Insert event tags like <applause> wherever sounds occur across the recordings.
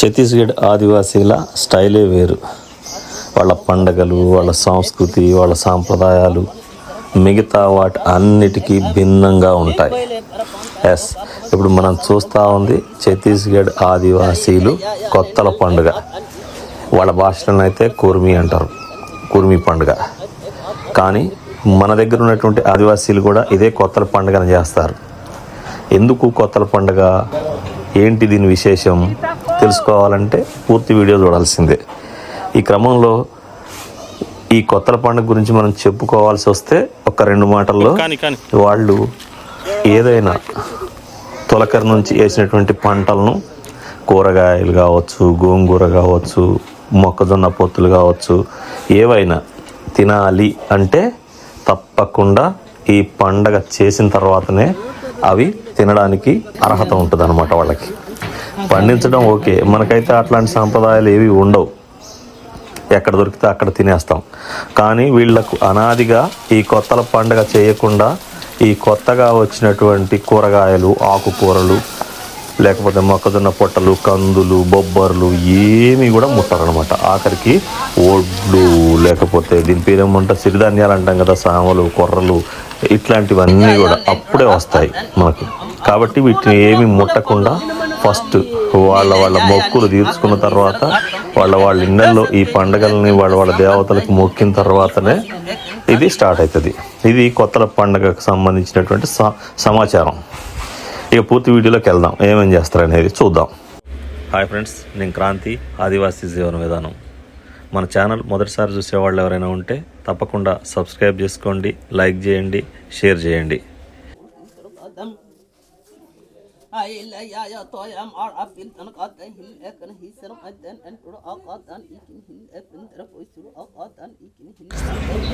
ఛత్తీస్గఢ్ ఆదివాసీల స్టైలే వేరు. వాళ్ళ పండగలు వాళ్ళ సంస్కృతి వాళ్ళ సాంప్రదాయాలు మిగతా వాటి అన్నిటికీ భిన్నంగా ఉంటాయి. ఎస్ ఇప్పుడు మనం చూస్తూ ఉంది ఛత్తీస్గఢ్ ఆదివాసీలు కొత్తల పండుగ. వాళ్ళ భాషలను అయితే కుర్మి అంటారు. కుర్మి పండుగ. కానీ మన దగ్గర ఉన్నటువంటి ఆదివాసీలు కూడా ఇదే కొత్తల పండుగను చేస్తారు. ఎందుకు కొత్తల పండుగ? ఏంటి దీని విశేషం? తెలుసుకోవాలంటే పూర్తి వీడియో చూడాల్సిందే. ఈ క్రమంలో ఈ కొత్తల పండుగ గురించి మనం చెప్పుకోవాల్సి వస్తే ఒక రెండు మాటల్లో వాళ్ళు ఏదైనా తొలకరి నుంచి వేసినటువంటి పంటలను కూరగాయలు కావచ్చు గోంగూర కావచ్చు మొక్కజొన్న పొత్తులు కావచ్చు ఏవైనా తినాలి అంటే తప్పకుండా ఈ పండగ చేసిన తర్వాతనే అవి తినడానికి అర్హత ఉంటుంది అనమాట వాళ్ళకి. పండించడం ఓకే. మనకైతే అట్లాంటి సాంప్రదాయాలు ఏవి ఉండవు. ఎక్కడ దొరికితే అక్కడ తినేస్తాం. కానీ వీళ్ళకు అనాదిగా ఈ కొత్తల పండగ చేయకుండా ఈ కొత్తగా వచ్చినటువంటి కూరగాయలు ఆకుకూరలు లేకపోతే మొక్కజొన్న పొట్టలు కందులు బొబ్బర్లు ఏమి కూడా ముట్టారనమాట ఆఖరికి ఒడ్లు లేకపోతే దీని పేరు ఏమంటా సిరిధాన్యాలు అంటాం కదా సామలు కొర్రలు ఇట్లాంటివన్నీ కూడా అప్పుడే వస్తాయి మనకి. కాబట్టి వీటిని ఏమి ముట్టకుండా ఫస్ట్ వాళ్ళ వాళ్ళ మొక్కులు తీర్చుకున్న తర్వాత వాళ్ళ వాళ్ళ ఇళ్ళల్లో ఈ పండగల్ని వాళ్ళ వాళ్ళ దేవతలకు మొక్కిన తర్వాతనే ఇది స్టార్ట్ అవుతుంది. ఇది కొత్తల పండగకు సంబంధించినటువంటి స- సమాచారం. ఇక పూర్తి వీడియోలోకి వెళ్దాం. ఏమేం చేస్తారనేది చూద్దాం. హాయ్ ఫ్రెండ్స్ నేను క్రాంతి ఆదివాసీ జీవన విధానం. మన ఛానల్ మొదటిసారి చూసేవాళ్ళు ఎవరైనా ఉంటే తప్పకుండా సబ్స్క్రైబ్ చేసుకోండి లైక్ చేయండి షేర్ చేయండి.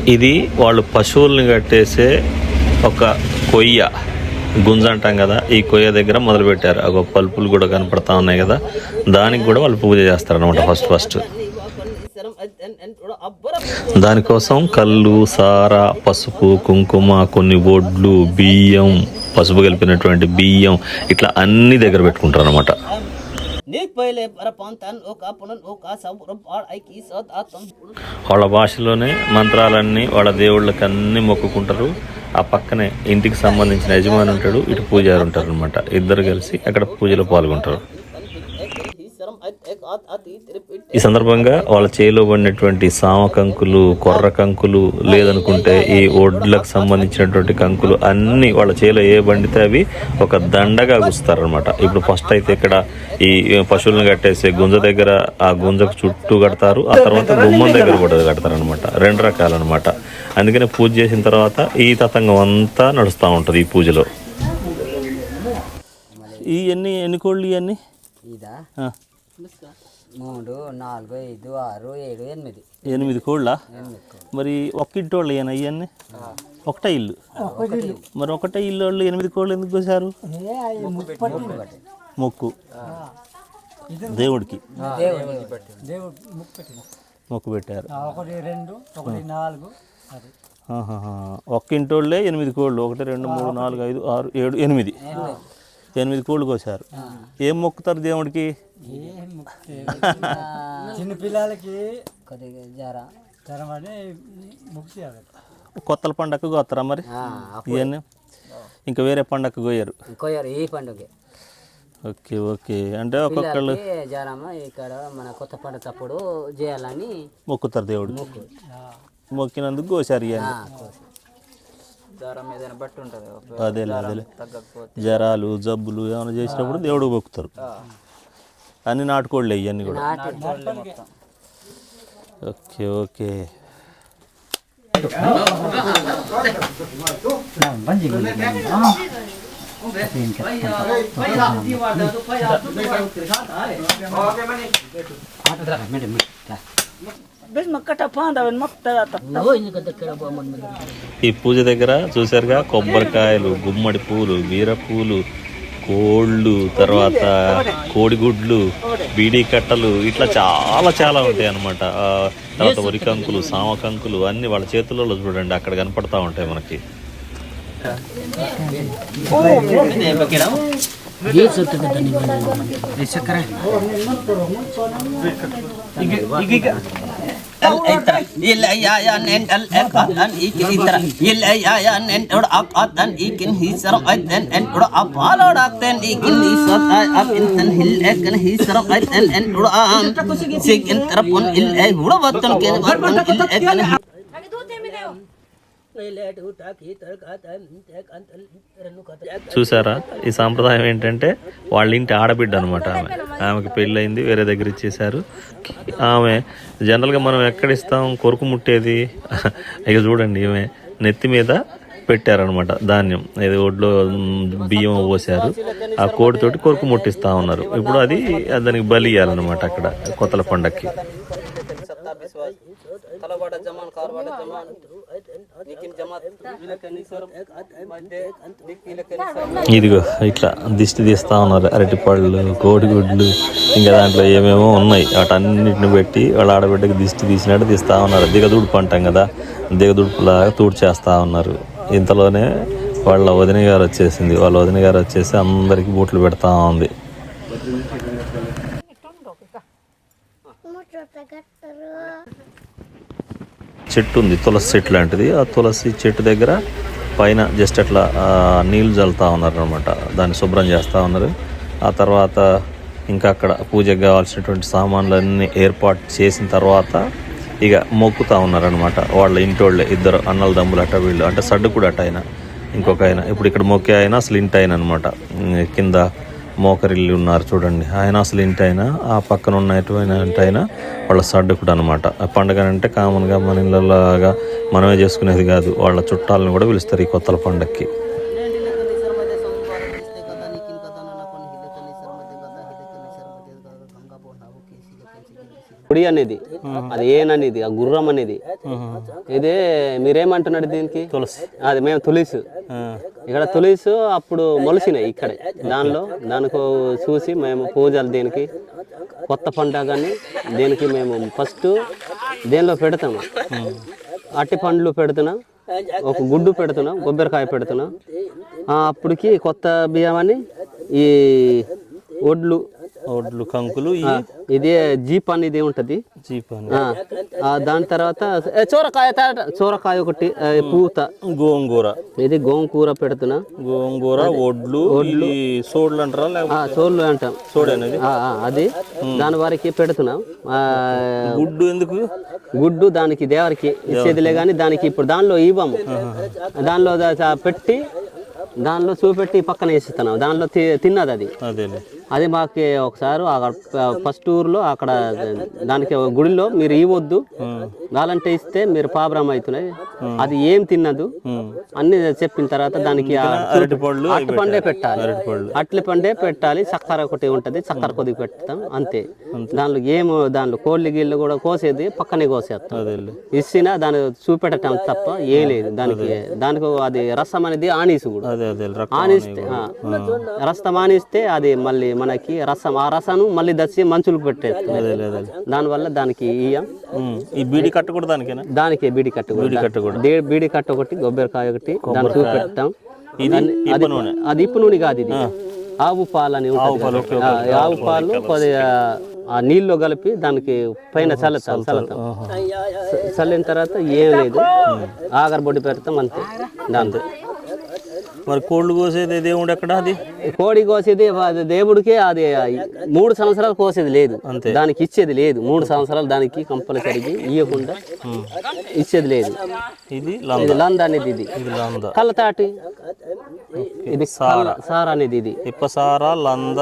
ఇది వాళ్ళు పశువుల్ని కట్టేసే ఒక కొయ్య. గుంజ అంటాం కదా ఈ కొయ్య దగ్గర మొదలుపెట్టారు. ఒక పల్పులు కూడా కనపడతా ఉన్నాయి కదా. దానికి కూడా వాళ్ళు పూజ చేస్తారు అనమాట ఫస్ట్ ఫస్ట్. దానికోసం కళ్ళు సారా పసుపు కుంకుమ కొన్ని బొడ్లు బియ్యం పసుపు కలిపినటువంటి బియ్యం ఇట్లా అన్ని దగ్గర పెట్టుకుంటారు అనమాట వాళ్ళ భాషలోనే మంత్రాలన్నీ వాళ్ళ దేవుళ్ళకి అన్ని మొక్కుకుంటారు. ఆ పక్కనే ఇంటికి సంబంధించిన యజమాని ఉంటాడు ఇటు పూజారు ఉంటారు అనమాట ఇద్దరు కలిసి అక్కడ పూజలో పాల్గొంటారు. ఈ సందర్భంగా వాళ్ళ చేతిలో పడినటువంటి సామ కంకులు కొర్ర కంకులు లేదనుకుంటే ఈ ఒడ్లకు సంబంధించినటువంటి కంకులు అన్ని వాళ్ళ చేలో ఏ బండితే అవి ఒక దండగా గుస్తారనమాట ఇప్పుడు ఫస్ట్ అయితే ఇక్కడ ఈ పశువులను కట్టేసే గుంజ దగ్గర ఆ గుంజకు చుట్టూ కడతారు ఆ తర్వాత గుమ్మం దగ్గర కూడా కడతారు అనమాట రెండు రకాలన్నమాట. అందుకని పూజ చేసిన తర్వాత ఈ తతంగం అంతా నడుస్తూ ఉంటుంది ఈ పూజలో. ఈ ఎన్ని ఎన్ని కోళ్ళు ఇవన్నీ ఇదా? మూడు నాలుగు ఐదు ఆరు ఏడు ఎనిమిది. ఎనిమిది కోళ్ళ. మరి ఒక్కింటోళ్ళు ఏనా ఇవన్నీ ఒకటే ఇల్లు? మరి ఒకటే ఇల్లు వాళ్ళు ఎనిమిది కోళ్ళు ఎందుకు కోసారు. మొక్కు దేవుడికి. దేవుడు మొక్కు పెట్టారు. ఒకటి రెండు ఒకటి నాలుగు అది. ఆహాహా. ఒక్కింటోళ్ళే ఎనిమిది కోళ్ళు. ఒకటి రెండు మూడు నాలుగు ఐదు ఆరు ఏడు ఎనిమిది. ఎనిమిది కోళ్ళు కోసారు ఏం మొక్కుతారు దేవుడికి? <laughs> చిన్న పిల్లలకి కొద్దిగా జర జ్వరం అని ముక్తి కొత్తల పండగకు కోస్తారా మరి? ఇవన్నీ ఇంకా వేరే పండగకు కోయరు. ఇంకోయారు ఈ పండుగ. Okay okay. అంటే ఒక్కొక్కళ్ళు జ్వరం ఇక్కడ మన కొత్త పండుగ తప్పుడు చేయాలని మొక్కుతారు మొక్కు. మొక్కినందుకు కోసారు ఇవన్నీ అదేలే అదేలే. జ్వరాలు జబ్బులు ఏమైనా చేసినప్పుడు దేవుడు మొక్కుతారు అన్ని నాటుకోళ్ళే ఇవన్నీ కూడా. Okay okay. bes ఈ పూజ దగ్గర చూసారుగా కొబ్బరికాయలు గుమ్మడి పూలు బీర పూలు కోళ్ళు తర్వాత కోడిగుడ్లు బీడీ కట్టలు ఇట్లా చాలా చాలా ఉంటాయి అన్నమాట. ఆ, తర్వాత వరి కంకులు సామ కంకులు అన్ని వాళ్ళ చేతులలో చూడండి అక్కడ కనపడతా ఉంటాయి మనకి. أكل إترا يلا يا يا نين أل أكل إيكن إترا يلا يا يا نين أود أكل إيكن هيسر أتن أن أود أبال أود أكن إيكن هيسر أب إنتن هل أكن هيسر أتن أن أود أم سيك إترا بون إل أي هو بطن كن بطن إل أكن చూసారా? ఈ సాంప్రదాయం ఏంటంటే వాళ్ళ ఇంటి ఆడబిడ్డ అనమాట ఆమె. ఆమెకి పెళ్ళయింది వేరే దగ్గర ఇచ్చేసారు ఆమె జనరల్గా మనం ఎక్కడిస్తాం కొరుకు ముట్టేది? <laughs> అయ్యో చూడండి ఈమె నెత్తి మీద పెట్టారనమాట ధాన్యం. ఏది ఒడ్లో బియ్యం పోసారు. ఆ కోడితోటి కొరుకు ముట్టిస్తూ ఉన్నారు. ఇప్పుడు అది దానికి బలి ఇవ్వాలన్నమాట అక్కడ కొత్తల పండక్కి तलवाड़ा जमान कारवाड़ा जमान लेकिन जमात इलकनी सरम मध्य इलकनी सरम ఇదిగో ఇట్లా దిష్టి తీస్తా ఉన్నారు అరటిపళ్ళు కోడిగుడ్లు ఇంకా దాంట్లో ఏమేమో ఉన్నాయి వాటన్నిటిని పెట్టి వాళ్ళ ఆడబిడ్డకి దిష్టి తీసినట్టు తీస్తా ఉన్నారు దిగదుడుపు అంటాం కదా దిగదుడుపులాగా తూడ్చేస్తా ఉన్నారు ఇంతలోనే వాళ్ళ వదిన గారు వచ్చేసింది వాళ్ళ వదిన గారు వచ్చేసి అందరికి బూట్లు పెడతా ఉంది చెట్టు ఉంది తులసి చెట్టు లాంటిది. ఆ తులసి చెట్టు దగ్గర పైన జస్ట్ అట్లా నీళ్ళు నీళ్ళు చల్లుతా ఉన్నారు అనమాట దాన్ని శుభ్రం చేస్తూ ఉన్నారు. ఆ తర్వాత ఇంకా అక్కడ పూజకు కావాల్సినటువంటి సామాన్లన్నీ ఏర్పాటు చేసిన తర్వాత ఇక మొక్కుతా ఉన్నారనమాట వాళ్ళ ఇంటోళ్ళే ఇద్దరు అన్నల దమ్ములు అట్ట వీళ్ళు. అంటే సడ్డు కూడా అట ఆయన. ఇంకొక ఆయన. ఇప్పుడు ఇక్కడ మొక్కే ఆయన అసలు ఇంటి ఆయన అనమాట కింద మోకరిల్లి ఉన్నారు చూడండి. ఆయన అసలు ఇంటి ఆయన ఆ పక్కన ఉన్నటువంటి ఆయన వాళ్ళ సడ్డుకుడు అనమాట పండుగ అంటే కామన్గా మన ఇళ్ళలాగా మనమే చేసుకునేది కాదు. వాళ్ళ చుట్టాలను కూడా పిలుస్తారు ఈ కొత్తల పండక్కి. గుడి అనేది అది ఏననేది ఆ గుర్రం అనేది. ఇదే మీరేమంటున్నాడు దీనికి? తులసి. అది మేము తులిసు. ఇక్కడ తులిసు అప్పుడు మొలిసినాయి ఇక్కడ. దానిలో దానికి చూసి మేము పూజలు దీనికి కొత్త పండగని దీనికి మేము ఫస్ట్ దేనిలో పెడతాము అట్టి పండ్లు పెడుతున్నాం ఒక గుడ్డు పెడుతున్నాం కొబ్బరికాయ పెడుతున్నాం. అప్పటికి కొత్త బియ్యం అని ఈ ఒడ్లు ఒడ్లు కంకులు ఇది జీప్ అనేది ఉంటది జీప్ దాని తర్వాత చోరకాయ చోరకాయ ఒకటి పూత. గోంగూర. ఇది గోంకూర పెడుతున్నా. గోంగూర ఒడ్లు ఈ సోడ్లు అంటారా చోళ్ళు అంటాం. సోడ్ అనేది? అది. దాని వారికి పెడుతున్నాం. గుడ్డు ఎందుకు? గుడ్డు దానికి దేవరికి ఇచ్చేదిలే కానీ దానికి ఇప్పుడు దానిలో ఇవ్వము. దానిలో పెట్టి దానిలో చూపెట్టి పక్కన వేసిస్తున్నాం. దానిలో తిన్నది అది. అది మాకు ఒకసారి ఫస్ట్ ఊర్లో అక్కడ దానికి గుడిలో మీరు ఇవ్వద్దు. కావాలంటే ఇస్తే మీరు పాబ్రామ్ అవుతున్నాయి. అది ఏం తిన్నదు. అన్ని చెప్పిన తర్వాత దానికి అట్టి పండే పెట్టాలి. అట్ల పండే పెట్టాలి. చక్కెర ఒకటి ఉంటది. చక్కెర కొద్దిగా పెడతాం. అంతే. దానిలో ఏమో దానిలో కోళ్ళు గీళ్ళు కూడా కోసేది. పక్కనే కోసేస్తాం. ఇచ్చినా దాన్ని చూపెట్టడం తప్ప ఏం లేదు దానికి. దానికి అది రసం అనేది ఆనీసు కూడా. ఆనిస్తే రసం ఆనిస్తే అది మళ్ళీ మనకి రసం ఆ రసాను మళ్ళీ దచ్చి మంచులకు పెట్టేస్తుంది దానివల్ల దానికి ఇయ్యం. ఈ బీడి కట్ట కూడా దానికేనా? దానికి బీడి కట్టు. బీడి కట్ట కూడా. దే- బీడి కట్ట ఒకటి కొబ్బరికాయ ఒకటి ఇది దాన్ని- ఇప్ప అది నూనె? అది ఇప్పు నూనె కాదు ఇది. ఆవు పాలు అని ఉంటుంది ఆవు పాలు కొద్దిగా ఆ నీళ్ళు కలిపి దానికి పైన చల్లుతాం చల్లుతాం. చల్లిన తర్వాత ఏం లేదు. ఆగరబొడ్డి పెడతాం అంతే. దాంతో. మరి కోళ్ళు కోసేది దేవుడు ఎక్కడ అది? కోడి కోసేది దేవుడికి అది మూడు సంవత్సరాలు కోసేది లేదు. అంతే. దానికి ఇచ్చేది లేదు. మూడు సంవత్సరాలు దానికి కంపల్సరీకి ఇవ్వకుండా ఇచ్చేది లేదు. ఇది లంద. అనేది ఇది. కళ్ళతాటి. ఇది సార. అనేది ఇది. ఇప్పసార లంద.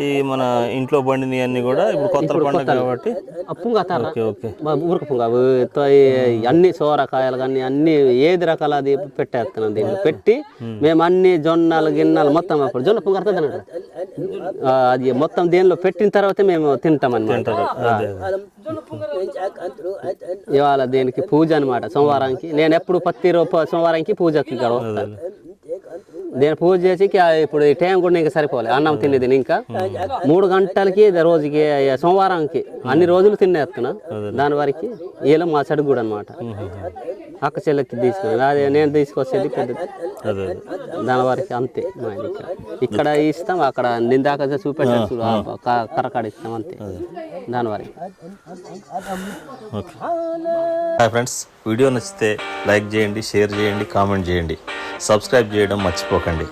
ఈ మన ఇంట్లో బండిని అన్ని కూడా ఇప్పుడు కొత్త పండుగ కాబట్టి. Okay okay. ఊరక పుంగ. అన్ని సోరకాయలు కానీ అన్ని ఏది రకాల అది పెట్టేస్తున్నాం దీన్ని పెట్టి మేము అన్ని జొన్నలు గిన్నెలు మొత్తం అప్పుడు జొన్న పుంగ అర్థం అది మొత్తం దేనిలో పెట్టిన తర్వాత మేము తింటాం. ఇవాళ దీనికి పూజ అన్నమాట. సోమవారానికి. నేను ఎప్పుడు ప్రతి రూప సోమవారానికి పూజకి ఇక్కడ వస్తాను నేను పూజ చేసి ఇప్పుడు ఈ టైం కూడా ఇంకా సరిపోలే. అన్నం తినేది ఇంకా. మూడు గంటలకి రోజుకి సోమవారానికి అన్ని రోజులు తినేస్తున్నా. దాని వరకు ఈలో మా చెడు కూడా అనమాట అక్క చెల్లెకి తీసుకుని అదే నేను తీసుకొచ్చేది పెద్దది అదే దాని వరకు అంతే మా ఇక్కడ ఇక్కడ ఇస్తాం అక్కడ నిందాక చూపెట్టాడు చూడు ఆ క- కర్రకాడ ఇస్తాం అంతే. దాని వరకు. హాయ్ ఫ్రెండ్స్ వీడియో నచ్చితే లైక్ చేయండి షేర్ చేయండి కామెంట్ చేయండి. సబ్స్క్రైబ్ చేయడం మర్చిపోకండి.